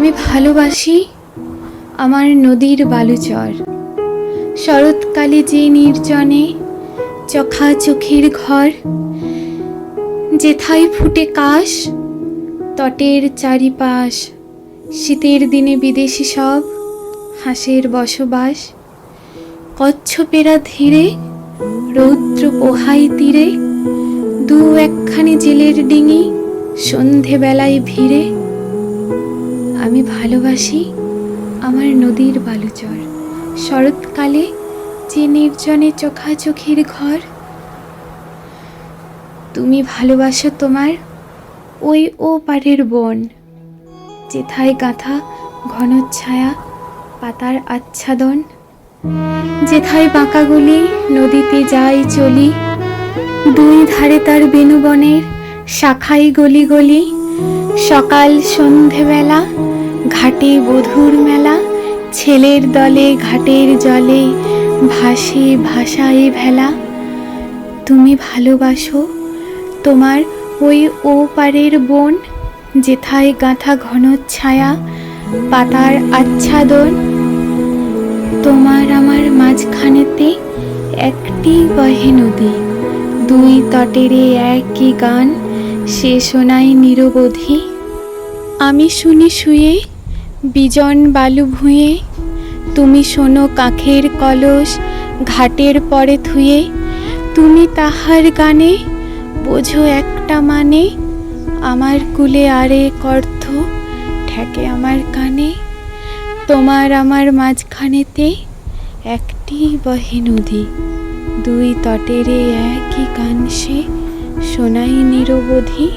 আমি ভালোবাসি আমার নদীর বালুচর। শরৎকালে যে নির্জনে চখা চোখের ঘর, যেথায় ফুটে কাশ, তটের চারিপাশ, শীতের দিনে বিদেশি সব, হাঁসের বসবাস। কচ্ছপেরা ধীরে, রৌদ্র পোহাই তীরে, দু একখানি জেলের ডিঙি সন্ধেবেলায় ভিড়ে। আমি ভালোবাসি আমার নদীর বালুচর। শরৎকালে যে নির্জনে চোখাচোখির ঘর, তুমি ভালোবাসো তোমার ওই ও পারের বন। যেথায় গাঁথা ঘন ছায়া পাতার আচ্ছাদন, যেথায় বাঁকাগুলি নদীতে যাই চলি, দুই ধারে তার বেনুবনের শাখাই গলি গলি, সকাল সন্ধেবেলা ঘাটে বধুর মেলা, ছেলের দলে ঘাটের জলে, ভাসে ভাসায় ভেলা। তুমি ভালোবাসো তোমার ওই ও পারের বন, যেথায় গাঁথা ঘন ছায়া, পাতার আচ্ছাদন। তোমার আমার মাঝখানেতে একটি বহে নদী, দুই তটেরে একই গান, সে শোনায় নিরবধি। আমি শুনি শুয়ে বিজন বালু ভুঁয়ে তুমি শোনো কাখের কলস ঘাটের পরে থুয়ে তুমি তাহার গানে বোঝো একটা মানে আমার কুলে আরে অর্থ ঠেকে আমার কানে, তোমার আমার মাঝখানেতে একটি বহে নদী, দুই তটেরে একই গান সে শোনাই নিরবধি